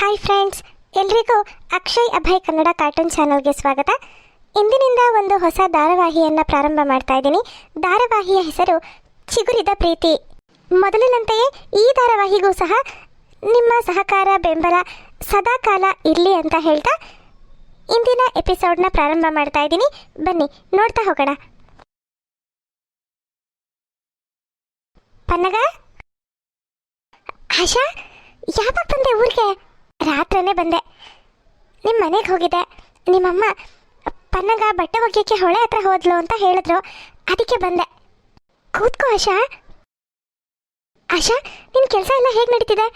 Hi friends ಎಲ್ರಿಗೂ Akshay Abhay Kannada cartoon ಚಾನಲ್ಗೆ ಸ್ವಾಗತ. ಇಂದಿನಿಂದ ಒಂದು ಹೊಸ ಧಾರಾವಾಹಿಯನ್ನು ಪ್ರಾರಂಭ ಮಾಡ್ತಾ ಇದ್ದೀನಿ. ಧಾರಾವಾಹಿಯ ಹೆಸರು ಚಿಗುರಿದ ಪ್ರೀತಿ. ಮೊದಲಿನಂತೆಯೇ ಈ ಧಾರಾವಾಹಿಗೂ ಸಹ ನಿಮ್ಮ ಸಹಕಾರ, ಬೆಂಬಲ ಸದಾಕಾಲ ಇರಲಿ ಅಂತ ಹೇಳ್ತಾ ಇಂದಿನ ಎಪಿಸೋಡ್ನ ಪ್ರಾರಂಭ ಮಾಡ್ತಾ ಇದ್ದೀನಿ. ಬನ್ನಿ, ನೋಡ್ತಾ ಹೋಗೋಣ. ಪನ್ನಗ? ಆಶಾ, ಯಾವಾಗ ಬಂದೆ ಊರಿಗೆ? ರಾತ್ರಿನೇ ಬಂದೆ. ನಿಮ್ಮ ಮನೆಗೆ ಹೋಗಿದ್ದೆ. ನಿಮ್ಮಮ್ಮ ಪನ್ನಗ ಬಟ್ಟೆ ಒಗ್ಯಕ್ಕೆ ಹೊಳೆ ಹತ್ರ ಹೋದ್ಲು ಅಂತ ಹೇಳಿದ್ರು. ಅದಕ್ಕೆ ಬಂದೆ. ಕೂತ್ಕೋ ಆಶಾ. ಆಶಾ ನಿನ್ನ ಕೆಲಸ ಎಲ್ಲ ಹೇಗೆ ನಡೀತಿದೆ?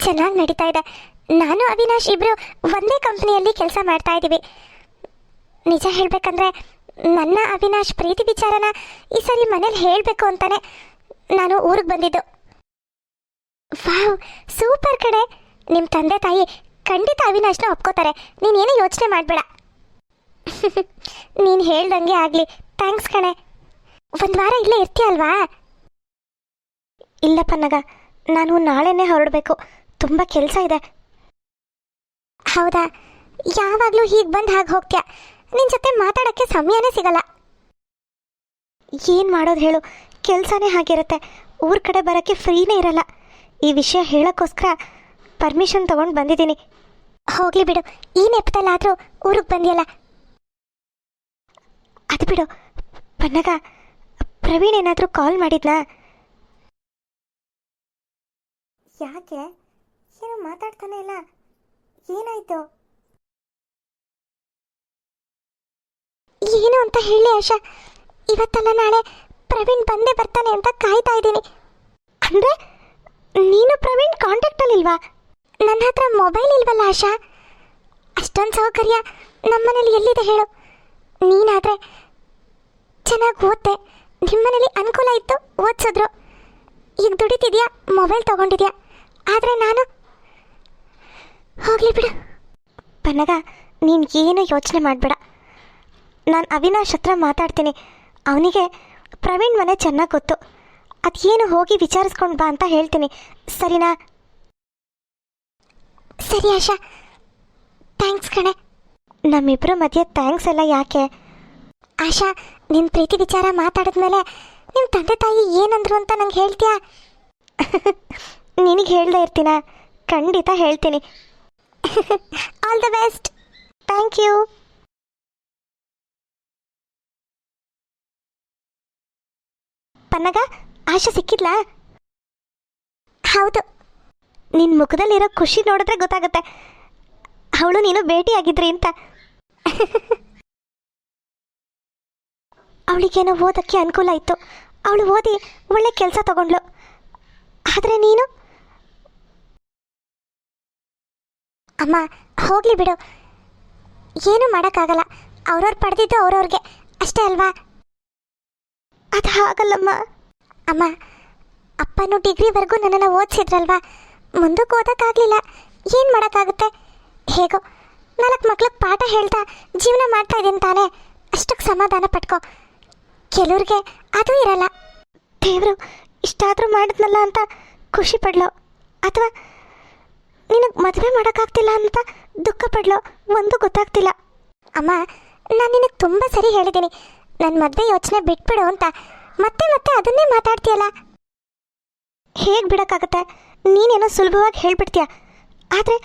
ಚೆನ್ನಾಗಿ ನಡೀತಾ ಇದೆ. ನಾನು, ಅವಿನಾಶ್ ಇಬ್ರು ಒಂದೇ ಕಂಪ್ನಿಯಲ್ಲಿ ಕೆಲಸ ಮಾಡ್ತಾ ಇದ್ದೀವಿ. ನಿಜ ಹೇಳಬೇಕಂದ್ರೆ ನನ್ನ, ಅವಿನಾಶ್ ಪ್ರೀತಿ ವಿಚಾರನ ಈ ಸರಿ ಮನೇಲಿ ಹೇಳಬೇಕು ಅಂತಾನೆ ನಾನು ಊರಿಗೆ ಬಂದಿದ್ದು. ವಾವ್, ಸೂಪರ್ ಕಡೆ ನಿಮ್ಮ ತಂದೆ ತಾಯಿ ಖಂಡಿತ ಅವಿನಾಶ್ನ ಒಪ್ಕೋತಾರೆ. ನೀನೇನು ಯೋಚನೆ ಮಾಡಬೇಡ. ನೀನು ಹೇಳ್ದಂಗೆ ಆಗಲಿ. ಥ್ಯಾಂಕ್ಸ್ ಕಣೆ. ಒಂದು ವಾರ ಇಲ್ಲೇ ಇರ್ತೀಯಲ್ವಾ? ಇಲ್ಲಪ್ಪ ನಗ, ನಾನು ನಾಳೆನೇ ಹೊರಡಬೇಕು. ತುಂಬ ಕೆಲಸ ಇದೆ. ಹೌದಾ? ಯಾವಾಗಲೂ ಹೀಗೆ ಬಂದು ಹಾಗೆ ಹೋಗ್ತೀಯ? ನಿನ್ನ ಜೊತೆ ಮಾತಾಡೋಕ್ಕೆ ಸಮಯನೇ ಸಿಗಲ್ಲ. ಏನು ಮಾಡೋದು ಹೇಳು? ಕೆಲಸನೇ ಹಾಗಿರುತ್ತೆ. ಊರ ಕಡೆ ಬರೋಕ್ಕೆ ಫ್ರೀನೇ ಇರಲ್ಲ. ಈ ವಿಷಯ ಹೇಳೋಕ್ಕೋಸ್ಕರ ಪರ್ಮಿಷನ್ ತಗೊಂಡು ಬಂದಿದ್ದೀನಿ. ಹೋಗ್ಲಿ ಬಿಡು. ಈ ನೆಪದಲ್ಲಾದರೂ ಊರಿಗೆ ಬಂದಿಯಲ್ಲ? ಅದು ಬಿಡು. ಪನ್ನಗ, ಪ್ರವೀಣ್ ಏನಾದರೂ ಕಾಲ್ ಮಾಡಿದ್ನಾ? ಯಾಕೆ? ಏನು ಮಾತಾಡ್ತಾನೆ ಇಲ್ಲ. ಏನಾಯ್ತು? ಏನು ಅಂತ ಹೇಳಿ ಆಶಾ. ಇವತ್ತಲ್ಲ ನಾಳೆ ಪ್ರವೀಣ್ ಬಂದೇ ಬರ್ತಾನೆ ಅಂತ ಕಾಯ್ತಾ ಇದ್ದೀನಿ. ಅಂದ್ರೆ ನೀನು ಪ್ರವೀಣ್ ಕಾಂಟ್ಯಾಕ್ಟಲ್ಲಿಲ್ವಾ ನನ್ನ ಹತ್ರ ಮೊಬೈಲ್ ಇಲ್ವಲ್ಲ ಆಶಾ? ಅಷ್ಟೊಂದು ಸೌಕರ್ಯ ನಮ್ಮನೇಲಿ ಎಲ್ಲಿದೆ ಹೇಳು. ನೀನಾದರೆ ಚೆನ್ನಾಗಿ ಓದ್ತೆ ನಿಮ್ಮನೇಲಿ ಅನುಕೂಲ ಇತ್ತು, ಓದಿಸಿದ್ರು. ಈಗ ದುಡಿತಿದ್ಯಾ? ಮೊಬೈಲ್ ತಗೊಂಡಿದ್ಯಾ? ಆದರೆ ನಾನು ಹೋಗಲಿ ಬಿಡು. ಪನ್ನಗ, ನೀನು ಏನು ಯೋಚನೆ ಮಾಡಬೇಡ. ನಾನು ಅವಿನಾಶ್ ಹತ್ರ ಮಾತಾಡ್ತೀನಿ. ಅವನಿಗೆ ಪ್ರವೀಣ್ ಮನೆ ಚೆನ್ನಾಗಿ ಗೊತ್ತು. ಅದೇನು ಹೋಗಿ ವಿಚಾರಿಸ್ಕೊಂಡು ಬಾ ಅಂತ ಹೇಳ್ತೀನಿ. ಸರಿನಾ? ಸರಿ ಆಶಾ ಥ್ಯಾಂಕ್ಸ್ ಕಣೆ. ನಮ್ಮಿಬ್ಬರ ಮಧ್ಯೆ ಥ್ಯಾಂಕ್ಸ್ ಎಲ್ಲ ಯಾಕೆ? ಆಶಾ ನಿನ್ನ ಪ್ರೀತಿ ವಿಚಾರ ಮಾತಾಡಿದ್ಮೇಲೆ ನಿಮ್ಮ ತಂದೆ ತಾಯಿ ಏನಂದ್ರು ಅಂತ ನಂಗೆ ಹೇಳ್ತೀಯಾ? ನಿನಗೆ ಹೇಳ್ದೆ ಇರ್ತೀನ? ಖಂಡಿತ ಹೇಳ್ತೀನಿ. All the best thank you Pannaga, Asha ಸಿಕ್ಕಿದ್ಲಾ? ಹೌದು. ನಿನ್ನ ಮುಖದಲ್ಲಿರೋ ಖುಷಿ ನೋಡಿದ್ರೆ ಗೊತ್ತಾಗುತ್ತೆ. ಅವಳು ನೀನು ಭೇಟಿಯಾಗಿದ್ರಿ ಅಂತ. ಅವಳಿಗೇನೋ ಓದಕ್ಕೆ ಅನುಕೂಲ ಇತ್ತು. ಅವಳು ಓದಿ ಒಳ್ಳೆ ಕೆಲಸ ತಗೊಂಡ್ಳು. ಆದರೆ ನೀನು? ಅಮ್ಮ, ಹೋಗ್ಲಿ ಬಿಡು. ಏನೂ ಮಾಡೋಕ್ಕಾಗಲ್ಲ. ಅವ್ರವ್ರು ಪಡೆದಿದ್ದು ಅವ್ರವ್ರಿಗೆ. ಅಷ್ಟೇ ಅಲ್ವಾ? ಅದು ಹಾಗಲ್ಲಮ್ಮ ಅಮ್ಮ, ಅಪ್ಪನು ಡಿಗ್ರಿವರೆಗೂ ನನ್ನನ್ನು ಓದಿಸಿದ್ರಲ್ವಾ? ಮುಂದಕ್ಕೆ ಓದೋಕ್ಕಾಗಲಿಲ್ಲ. ಏನು ಮಾಡೋಕ್ಕಾಗುತ್ತೆ? ಹೇಗೋ, ನಾಲ್ಕು ಮಕ್ಳಿಗೆ ಪಾಠ ಹೇಳ್ತಾ ಜೀವನ ಮಾಡ್ತಾ ಇದ್ದೀನಿ ತಾನೇ. ಅಷ್ಟಕ್ಕೆ ಸಮಾಧಾನ ಪಟ್ಕೋ. ಕೆಲವ್ರಿಗೆ ಅದು ಇರಲ್ಲ. ದೇವರು ಇಷ್ಟಾದರೂ ಮಾಡಿದ್ನಲ್ಲ ಅಂತ ಖುಷಿ ಪಡ್ಲೋ. ಅಥವಾ ನಿನಗೆ ಮದುವೆ ಮಾಡೋಕ್ಕಾಗ್ತಿಲ್ಲ ಅಂತ ದುಃಖ ಪಡ್ಲೋ. ಒಂದು ಗೊತ್ತಾಗ್ತಿಲ್ಲ. ಅಮ್ಮ, ನಾನು ನಿನಗೆ ತುಂಬ ಸರಿ ಹೇಳಿದ್ದೀನಿ ನನ್ನ ಮದುವೆ ಯೋಚನೆ ಬಿಟ್ಬಿಡು ಅಂತ. ಮತ್ತೆ ಮತ್ತೆ ಅದನ್ನೇ ಮಾತಾಡ್ತೀಯಲ್ಲ? ಹೇಗೆ ಬಿಡೋಕ್ಕಾಗತ್ತೆ? ನೀನೇನೋ ಸುಲಭವಾಗಿ ಹೇಳ್ಬಿಡ್ತೀಯ. ಆದರೆ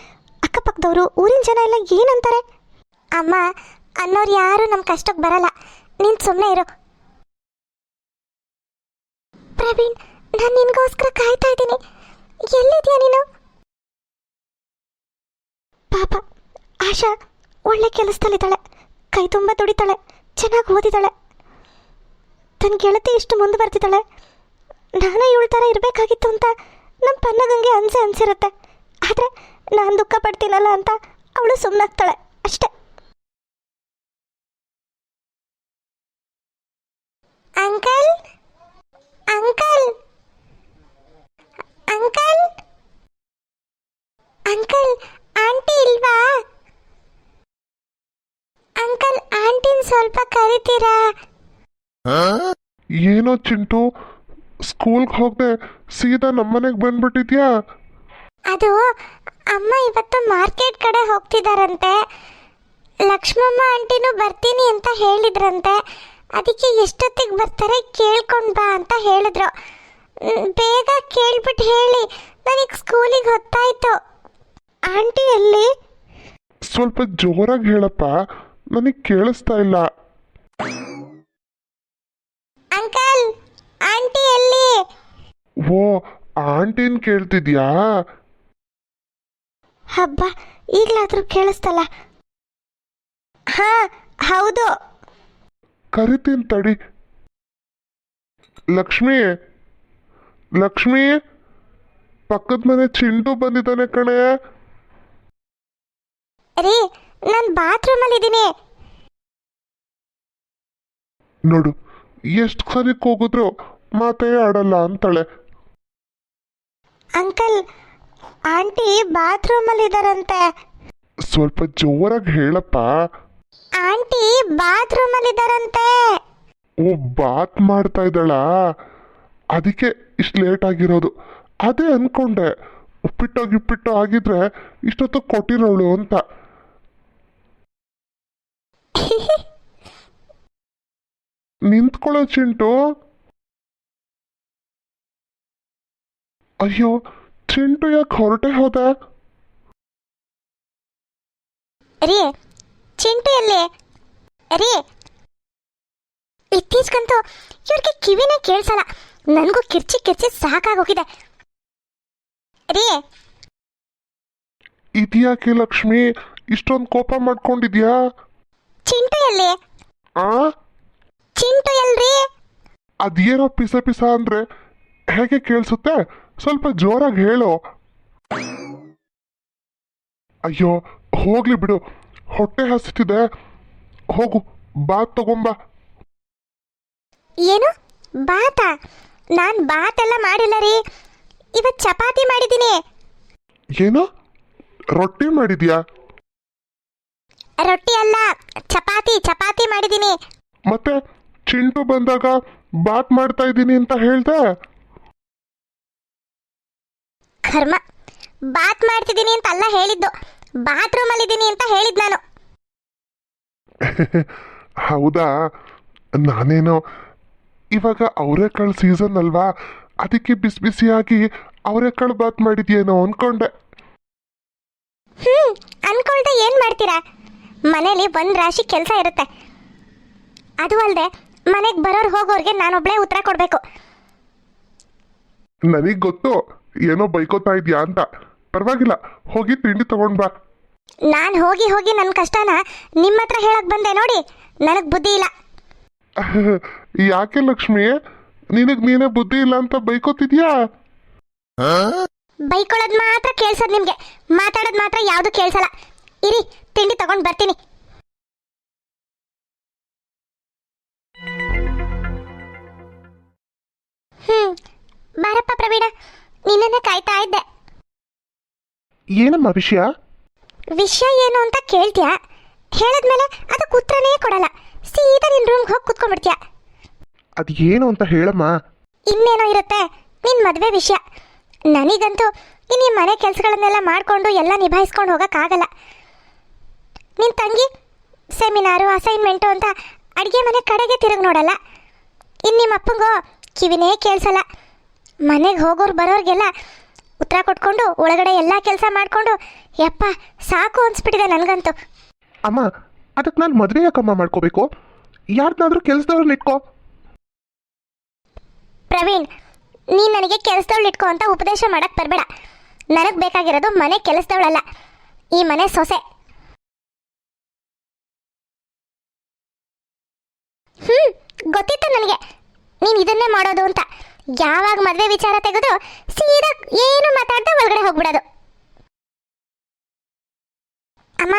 ಅಕ್ಕಪಕ್ಕದವರು, ಊರಿನ ಜನ ಎಲ್ಲ ಏನಂತಾರೆ? ಅಮ್ಮ, ಅನ್ನೋರು ಯಾರು ನಮ್ಮ ಕಷ್ಟಕ್ಕೆ ಬರಲ್ಲ. ನೀನು ಸುಮ್ಮನೆ ಇರು. ಪ್ರವೀಣ್, ನಾನು ನಿನಗೋಸ್ಕರ ಕಾಯ್ತಾ ಇದ್ದೀನಿ. ಎಲ್ಲಿದೆಯಾ ನೀನು? ಪಾಪ, ಆಶಾ ಒಳ್ಳೆ ಕೆಲಸದಲ್ಲಿದ್ದಾಳೆ. ಕೈ ತುಂಬ ದುಡಿತಾಳೆ. ಚೆನ್ನಾಗಿ ಓದಿದಾಳೆ. ತನ್ನ ಗೆಳತಿ ಇಷ್ಟು ಮುಂದುವರೆದಿದ್ದಾಳೆ. ನಾನು ಇವಳ ಥರ ಇರಬೇಕಾಗಿತ್ತು ಅಂತ ನಮ್ಮ ಪನ್ನಗಂಗೆ ಅನ್ಸೆ ಅನ್ಸಿರುತ್ತೆ. ಆದರೆ ನಾನು ದುಃಖ ಪಡ್ತೀನಲ್ಲ ಅಂತ ಅವಳು ಸುಮ್ಮನಾಗ್ತಾಳೆ ಅಷ್ಟೆ. Uncle? Uncle? Uncle? Uncle, aunty ಇಲ್ವಾ? ಅಂಕಲ್, ಆಂಟಿನ ಸ್ವಲ್ಪ ಕರಿತೀರಾ? ಏನೋ ಚಿಂಟು ಸ್ಕೂಲ್ಗೆ ಹೋಗದೆ ಸೀದಾ ನಮ್ಮನೆಗೆ ಬಂದ್ಬಿಟ್ಟಿದ್ಯಾ? ಅದು ಅಮ್ಮ ಇವತ್ತು ಮಾರ್ಕೆಟ್ ಕಡೆ ಹೋಗ್ತಿದಾರಂತೆ. ಲಕ್ಷ್ಮಮ್ಮ ಆಂಟಿನೂ ಬರ್ತೀನಿ ಅಂತ ಹೇಳಿದ್ರಂತೆ. ಅದಕ್ಕೆ ಎಷ್ಟೊತ್ತಿಗೆ ಬರ್ತಾರೆ ಕೇಳ್ಕೊಂಡು ಬಾ ಅಂತ ಹೇಳಿದ್ರು. ಮ್, ಬೇಗ ಕೇಳ್ಬಿಟ್ಟು ಹೇಳಿ. ನನಗೆ ಸ್ಕೂಲಿಗೆ ಹೊತ್ತಾಯ್ತು. ಆಂಟಿ ಎಲ್ಲಿ? ಸ್ವಲ್ಪ ಜೋರಾಗಿ ಹೇಳಪ್ಪ. ನನಗೆ ಕೇಳಿಸ್ತಾ ಇಲ್ಲ. ಅಂಕಲ್! ಆಂಟಿ ಎಲ್ಲಿ? ಓ ಆಂಟಿನ್ ಕೇಳ್ತಿದ್ಯಾ? ಹಬ್ಬ ಈಗಲಾದ್ರೂ ಕೇಳಿಸ್ತಲ್ಲ. ಹಾ ಹೌದು. ಕರಿತೀನಿ ತಡಿ. ಲಕ್ಷ್ಮಿ ಲಕ್ಷ್ಮಿ ಪಕ್ಕದ ಮನೆ ಚಿಂಟು ಬಂದಿದ್ದಾನೆ ಕಣೆ. ರೀ ನಾನು ಬಾತ್ರೂಮಲ್ಲಿ ಇದ್ದೀನಿ ನೋಡು ಎಷ್ಟು ಸರಿ ಕೂಗಿದ್ರು ಮಾತೇ ಆಡಲ್ಲ ಅಂತಾಳೆ. ಅಂಕಲ್ ಆಂಟಿ ಬಾತ್ರೂಮಲ್ಲಿ ಇದ್ದಾರಂತೆ ಸ್ವಲ್ಪ ಜೋರಾಗಿ ಹೇಳಪ್ಪ. ಆಂಟಿ ಬಾತ್ರೂಮಲ್ಲಿ ಇದ್ದಾರಂತೆ ಓ ಬಾತ್ ಮಾಡ್ತಾ ಇದ್ದಾಳ? ಅದಕ್ಕೆ ಇಷ್ಟು ಲೇಟ್ ಆಗಿರೋದು. ಅದೇ ಅನ್ಕೊಂಡೆ. ಉಪ್ಪಿಟ್ಟು ಗಿಪ್ಪಿಟ್ಟು ಆಗಿದ್ರೆ ಇಷ್ಟೊತ್ತು ಕೊಟ್ಟಿರೋಳು ಅಂತ. ನಿಂತ್ಕೊಳ್ಳೋ ಚಿಂಟು. ಅಯ್ಯೋ ಚಿಂಟು ಯಾಕೆ ಹೊರಟೆ ಹೋದ? ರೀ ಚಿಂಟು ಎಲ್ಲಿ? ರೀ. ಇತ್ತೀಚೆಗಂತೂ ಇವ್ರಿಗೆ ಕಿವಿನೇ ಕೇಳಿಸಲ್ಲ. ನನಗೂ ಕಿರ್ಚಿ ಕಿರ್ಚಿ ಸಾಕಾಗೋಗಿದೆ. ರೀ. ಇದ್ಯಾಕೆ ಲಕ್ಷ್ಮಿ? ಇಷ್ಟೊಂದು ಕೋಪ ಮಾಡ್ಕೊಂಡಿದ್ಯಾ? ಚಿಂಟು ಎಲ್ಲಿ? ಆ? ಚಿಂಟು ಎಲ್ರಿ? ಅದೇನೋ ಪಿಸ ಪಿಸ ಅಂದ್ರೆ ಹೇಗೆ ಕೇಳಿಸುತ್ತೆ? ಸ್ವಲ್ಪ ಜೋರಾಗಿ ಹೇಳು. ಅಯ್ಯೋ ಹೋಗ್ಲಿ ಬಿಡು. ಹೊಟ್ಟೆ ಹಸಿತಿದೆ. ಹೋಗು ಬಾತ್ ತಗೊಂಬ. ಏನು? ಬಾತ? ನಾನು ಎಲ್ಲ ಮಾಡಿಲ್ಲ ರೀ. ಇವತ್ತು ಚಪಾತಿ ಮಾಡಿದೀನಿ ಏನು? ರೊಟ್ಟಿ ಮಾಡಿದ್ಯಾ? ರೊಟ್ಟಿ ಅಲ್ಲ ಚಪಾತಿ ಚಪಾತಿ ಮಾಡಿದೀನಿ ಮತ್ತೆ? ಚಿಂಟು ಬಂದಾಗ ಬಾತ್ ಮಾಡ್ತಾ ಇದ್ದೀನಿ ಅಂತ ಹೇಳ್ದೆ. ಕರ್ಮ ಬಾತ್ ಮಾಡ್ತಿದ್ದೀನಿ ಅಂತ ಅಲ್ಲ ಹೇಳಿದ್ದು. ಬಾತ್ರೂಮಲ್ಲಿ ಇದ್ದೀನಿ ಅಂತ ಹೇಳಿದ್ ನಾನು. ಹೌದಾ? ನಾನೇನು ಇವಾಗ ಅವರೆಕಾಳು ಸೀಸನ್ ಅಲ್ವಾ? ಅದಕ್ಕೆ ಬಿಸಿ ಬಿಸಿಯಾಗಿ ಅವರೆಕಾಳು ಬಾತ್ ಮಾಡಿದ್ಯೇನೋ ಅನ್ಕೊಂಡೆ. ಹ್ಮ್ ಅನ್ಕೊಳ್ದೆ ಏನ್ ಮಾಡ್ತೀರಾ? ಮನೇಲಿ ಒಂದ್ ರಾಶಿ ಕೆಲಸ ಇರುತ್ತೆ. ಅದು ಅಲ್ಲದೆ ಮನೆಗೆ ಬರೋರು ಹೋಗೋರ್ಗೆ ನಾನೊಬ್ಳೇ ಉತ್ತರ ಕೊಡ್ಬೇಕು. ನನಗ್ ಗೊತ್ತು ಏನೋ ಬೈಕೋತಾ ಇದ್ಯಾ ಅಂತ. ಪರವಾಗಿಲ್ಲ ಹೋಗಿ ತಿಂಡಿ ತಗೊಂಡ್ ಬಾ. ನಾನು ಹೋಗಿ ಹೋಗಿ ನನ್ನ ಕಷ್ಟನ ನಿಮ್ಮ ಹತ್ರ ಹೇಳಕ್ ಬಂದೆ ನೋಡಿ ನನಗ್ ಬುದ್ಧಿ ಇಲ್ಲ. ಯಾಕೆ ಲಕ್ಷ್ಮಿ? ನಿನಗ್ ನೀನೇ ಬುದ್ಧಿ ಇಲ್ಲ ಅಂತ ಬೈಕೋತಿದ್ಯಾ? ಬೈಕೊಳ್ಳೋದು ಮಾತ್ರ ಕೇಳ್ಸೋದು ನಿಮ್ಗೆ ಮಾತಾಡೋದು ಮಾತ್ರ ಯಾವುದು ಕೇಳ್ಸಲ್ಲ. ಇರಿ ತಿಂಡಿ ತಗೊಂಡ್ ಬರ್ತೀನಿ. ಹ್ಮ್. ಬಾರಪ್ಪ ಪ್ರವೀಣ ನಿನ್ನನ್ನ ಕಾಯ್ತಾ ಇದ್ದೆ. ಏನಮ್ಮ ವಿಷಯ? ವಿಷಯ ಏನು ಅಂತ ಕೇಳ್ತೀಯ? ಹೇಳದ್ಮೇಲೆ ಅದಕ್ಕೆ ಉತ್ತರನೇ ಕೊಡಲ್ಲ. ಸೀದಾ ನಿನ್ ರೂಮ್ಗೆ ಹೋಗಿ ಕುತ್ಕೊಂಡ್ಬಿಡ್ತೀಯ? ಅದು ಏನು ಅಂತ ಹೇಳಮ್ಮ. ಇನ್ನೇನೋ ಇರುತ್ತೆ ನಿನ್ ಮದುವೆ ವಿಷಯ. ನನಗಂತೂ ಇನ್ನು ಈ ಮನೆ ಕೆಲಸಗಳನ್ನೆಲ್ಲ ಮಾಡಿಕೊಂಡು ಎಲ್ಲ ನಿಭಾಯಿಸ್ಕೊಂಡು ಹೋಗೋಕ್ಕಾಗಲ್ಲ ನಿನ್ನ ತಂಗಿ ಸೆಮಿನಾರು ಅಸೈನ್ಮೆಂಟು ಅಂತ ಅಡುಗೆ ಮನೆ ಕಡೆಗೆ ತಿರುಗಿ ನೋಡಲ್ಲ. ಇನ್ನು ನಿಮ್ಮ ಅಪ್ಪಂಗೋ ಕಿವಿನೇ ಕೇಳಿಸಲ್ಲ. ಮನೆಗೆ ಹೋಗೋರು ಬರೋರಿಗೆಲ್ಲ ಉತ್ತರ ಕೊಟ್ಕೊಂಡು ಒಳಗಡೆ ಎಲ್ಲ ಕೆಲಸ ಮಾಡಿಕೊಂಡು ಯಪ್ಪ ಸಾಕು ಅನ್ಸ್ಬಿಟ್ಟಿದೆ ನನಗಂತೂ. ಅಮ್ಮ ಅದಕ್ಕೆ ನಾನು ಮದುವೆ ಯಾಕಮ್ಮ ಮಾಡ್ಕೋಬೇಕು? ಯಾರನ್ನಾದ್ರೂ ಕೆಲಸದವ್ರನ್ನ ಇಟ್ಕೋ. ಪ್ರವೀಣ್ ನೀನು ನನಗೆ ಕೆಲಸದವಳು ಇಟ್ಕೋ ಅಂತ ಉಪದೇಶ ಮಾಡಕ್ ಬರಬೇಡ. ನನಗೆ ಬೇಕಾಗಿರೋದು ಮನೆ ಕೆಲಸದವಳಲ್ಲ ಈ ಮನೆ ಸೊಸೆ. ಹ್ಞೂ ಗೊತ್ತಿತ್ತು ನನಗೆ. ನೀನು ಇದನ್ನೇ ಮಾಡೋದು ಅಂತ ಯಾವಾಗ ಮದುವೆ ವಿಚಾರ ತೆಗೆದು ಸೀದಾ ಏನು ಮಾತಾಡ್ದೆ ಒಳಗಡೆ ಹೋಗ್ಬಿಡೋದು. ಅಮ್ಮ.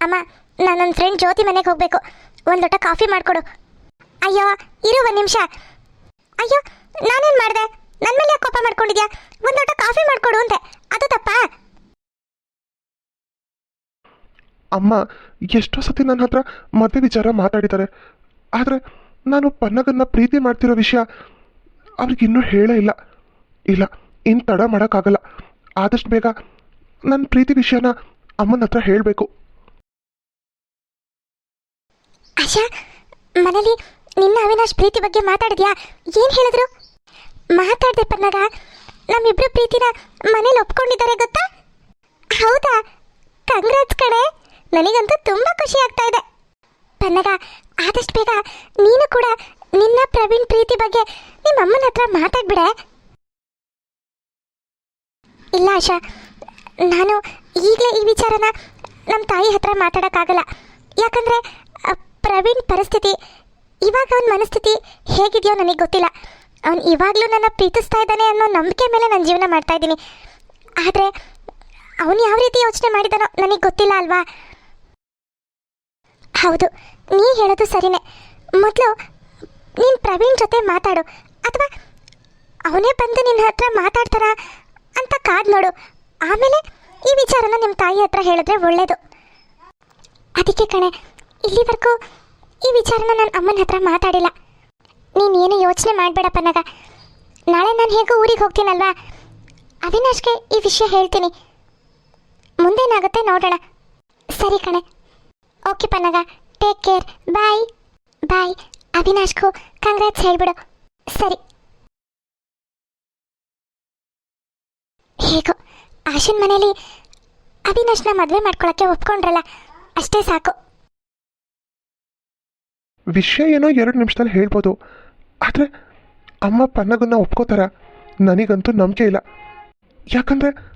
ಅಮ್ಮ ನಾನು ನನ್ನ ಫ್ರೆಂಡ್ ಜ್ಯೋತಿ ಮನೆಗೆ ಹೋಗ್ಬೇಕು. ಒಂದು ಲೋಟ ಕಾಫಿ ಮಾಡಿಕೊಡು. ಅಯ್ಯೋ, ಇರು ಒಂದು ನಿಮಿಷ. ಅಯ್ಯೋ, ನಾನೇನು ಮಾಡಿದೆ? ನನ್ನ ಮೇಲೆ ಕೋಪ ಮಾಡ್ಕೊಂಡಿದ್ಯಾ? ಒಂದು ಲೋಟ ಕಾಫಿ ಮಾಡಿಕೊಡು ಅಂತೆ ಅದು ತಪ್ಪಾ? ಅಮ್ಮ, ಎಷ್ಟೋ ಸತಿ ನನ್ನ ಹತ್ರ ಮದುವೆ ವಿಚಾರ ಮಾತಾಡಿದ್ದಾರೆ. ಆದರೆ ನಾನು ಪನ್ನಗನ್ನ ಪ್ರೀತಿ ಮಾಡ್ತಿರೋ ವಿಷಯ ಅವ್ರಿಗೆ ಇನ್ನೂ ಹೇಳೇ ಇಲ್ಲ. ಇಲ್ಲ, ಇನ್ ತಡ ಮಾಡೋಕ್ಕಾಗಲ್ಲ. ಆದಷ್ಟು ಬೇಗ ನನ್ನ ಪ್ರೀತಿ ವಿಷಯನ ಅಮ್ಮನ ಹತ್ರ ಹೇಳಬೇಕು. ಆಶಾ, ಮನೇಲಿ ನಿನ್ನ ಅವಿನಾಶ್ ಪ್ರೀತಿ ಬಗ್ಗೆ ಮಾತಾಡಿದ್ಯಾ? ಏನು ಹೇಳಿದ್ರು? ಮಾತಾಡ್ದೆ ಪನ್ನಗ, ನಮ್ಮಿಬ್ರು ಪ್ರೀತಿನ ಮನೇಲಿ ಒಪ್ಕೊಂಡಿದ್ದಾರೆ ಗೊತ್ತಾ? ಹೌದಾ? ಕಂಗ್ರಾಟ್ಸ್ ಕಡೆ ನನಗಂತೂ ತುಂಬ ಖುಷಿ ಆಗ್ತಾ ಇದೆ. ಪನ್ನಗ ಆದಷ್ಟು ಬೇಗ ನೀನು ಕೂಡ ನಿನ್ನ ಪ್ರವೀಣ್ ಪ್ರೀತಿ ಬಗ್ಗೆ ನಿಮ್ಮ ಅಮ್ಮನ ಹತ್ರ ಮಾತಾಡ್ಬಿಡೆ. ಇಲ್ಲ ಆಶಾ, ನಾನು ಈಗಲೇ ಈ ವಿಚಾರನ ನಮ್ಮ ತಾಯಿ ಹತ್ರ ಮಾತಾಡೋಕ್ಕಾಗಲ್ಲ. ಯಾಕಂದರೆ ಪ್ರವೀಣ್ ಪರಿಸ್ಥಿತಿ, ಇವಾಗ ಅವನ ಮನಸ್ಥಿತಿ ಹೇಗಿದೆಯೋ ನನಗೆ ಗೊತ್ತಿಲ್ಲ. ಅವನು ಇವಾಗಲೂ ನನ್ನ ಪ್ರೀತಿಸ್ತಾ ಇದ್ದಾನೆ ಅನ್ನೋ ನಂಬಿಕೆ ಮೇಲೆ ನಾನು ಜೀವನ ಮಾಡ್ತಾ ಇದ್ದೀನಿ. ಆದರೆ, ಅವನು ಯಾವ ರೀತಿ ಯೋಚನೆ ಮಾಡಿದಾನೋ ನನಗೆ ಗೊತ್ತಿಲ್ಲ ಅಲ್ವಾ? ಹೌದು ನೀ ಹೇಳೋದು ಸರಿನೇ. ಮೊದಲು ನೀನು ಪ್ರವೀಣ್ ಜೊತೆ ಮಾತಾಡು. ಅಥವಾ ಅವನೇ ಬಂದು ನಿನ್ನ ಹತ್ರ ಮಾತಾಡ್ತಾರ ಅಂತ ಕಾದ್ ನೋಡು. ಆಮೇಲೆ ಈ ವಿಚಾರನ ನಿಮ್ಮ ತಾಯಿ ಹತ್ರ ಹೇಳಿದ್ರೆ ಒಳ್ಳೇದು. ಅದಕ್ಕೆ ಕಣೆ, ಇಲ್ಲಿವರೆಗೂ ಈ ವಿಚಾರನ ನನ್ನ ಅಮ್ಮನ ಹತ್ರ ಮಾತಾಡಿಲ್ಲ. ನೀನು ಏನು ಯೋಚನೆ ಮಾಡಬೇಡ ಪನ್ನಗ ನಾಳೆ ನಾನು ಹೇಗೋ ಊರಿಗೆ ಹೋಗ್ತೀನಲ್ವಾ? ಅವಿನಾಶ್ಗೆ ಈ ವಿಷಯ ಹೇಳ್ತೀನಿ. ಮುಂದೇನಾಗುತ್ತೆ ನೋಡೋಣ. ಸರಿ ಕಣೆ. Okay Pannaga take care bye bye ಅವಿನಾಶ್ಗೂ congrats ಹೇಳ್ಬಿಡು ಸರಿ ಹೇಗೋ, ಆಶನ್ ಮನೇಲಿ ಅವಿನಾಶ್ನ ಮದುವೆ ಮಾಡ್ಕೊಳಕ್ಕೆ ಒಪ್ಕೊಂಡ್ರಲ್ಲ, ಅಷ್ಟೇ ಸಾಕು. ವಿಷಯ ಏನೋ ಎರಡು ನಿಮಿಷದಲ್ಲಿ ಹೇಳ್ಬೋದು. ಆದರೆ, ಅಮ್ಮ ಪನ್ನಗನ್ನ ಒಪ್ಕೋತಾರ. ನನಗಂತೂ ನಂಬಿಕೆ ಇಲ್ಲ. ಯಾಕಂದರೆ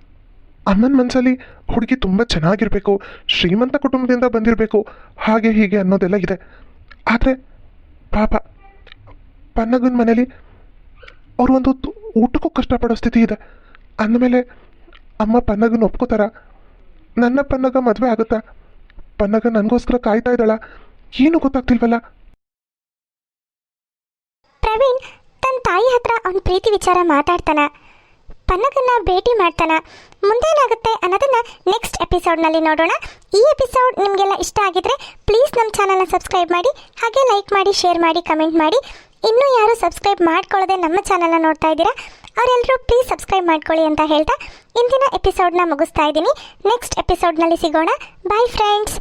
ಅಮ್ಮನ ಮನಸ್ಸಲ್ಲಿ ಹುಡುಗಿ ತುಂಬ ಚೆನ್ನಾಗಿರಬೇಕು, ಶ್ರೀಮಂತ ಕುಟುಂಬದಿಂದ ಬಂದಿರಬೇಕು, ಹಾಗೆ ಹೀಗೆ ಅನ್ನೋದೆಲ್ಲ ಇದೆ. ಆದರೆ ಪಾಪ, ಪನ್ನಗನ ಮನೇಲಿ ಅವರು ಒಂದು ಊಟಕ್ಕೂ ಕಷ್ಟಪಡೋ ಸ್ಥಿತಿ ಇದೆ. ಅಂದಮೇಲೆ ಅಮ್ಮ ಪನ್ನಗನ ಒಪ್ಕೋತಾರ, ನನ್ನ ಪನ್ನಗ ಮದುವೆ ಆಗುತ್ತಾ? ಪನ್ನಗ ನನಗೋಸ್ಕರ ಕಾಯ್ತಾ ಇದ್ದಾಳ? ಏನು ಗೊತ್ತಾಗ್ತಿಲ್ವಲ್ಲ? ಪ್ರವೀಣ್ ತನ್ನ ತಾಯಿ ಹತ್ರ ಅವನ ಪ್ರೀತಿ ವಿಚಾರ ಮಾತಾಡ್ತಾನ. ಪನ್ನಗನ್ನ ಭೇಟಿ ಮಾಡ್ತಾನ. ಮುಂದೇನಾಗುತ್ತೆ ಅನ್ನೋದನ್ನ ನೆಕ್ಸ್ಟ್ ಎಪಿಸೋಡ್ನಲ್ಲಿ ನೋಡೋಣ. ಈ ಎಪಿಸೋಡ್ ನಿಮಗೆಲ್ಲ ಇಷ್ಟ ಆಗಿದ್ರೆ ಪ್ಲೀಸ್ ನಮ್ಮ ಚಾನಲ್ನ ಸಬ್ಸ್ಕ್ರೈಬ್ ಮಾಡಿ, ಹಾಗೆ ಲೈಕ್ ಮಾಡಿ ಶೇರ್ ಮಾಡಿ ಕಮೆಂಟ್ ಮಾಡಿ. ಇನ್ನೂ ಯಾರು ಸಬ್ಸ್ಕ್ರೈಬ್ ಮಾಡ್ಕೊಳ್ಳದೆ ನಮ್ಮ ಚಾನಲ್ನ ನೋಡ್ತಾ ಇದ್ದೀರಾ ಅವರೆಲ್ಲರೂ ಪ್ಲೀಸ್ ಸಬ್ಸ್ಕ್ರೈಬ್ ಮಾಡ್ಕೊಳ್ಳಿ ಅಂತ ಹೇಳ್ತಾ ಇಂದಿನ ಎಪಿಸೋಡ್ನ ಮುಗಿಸ್ತಾ ಇದ್ದೀನಿ. ನೆಕ್ಸ್ಟ್ ಎಪಿಸೋಡ್ನಲ್ಲಿ ಸಿಗೋಣ. Bye friends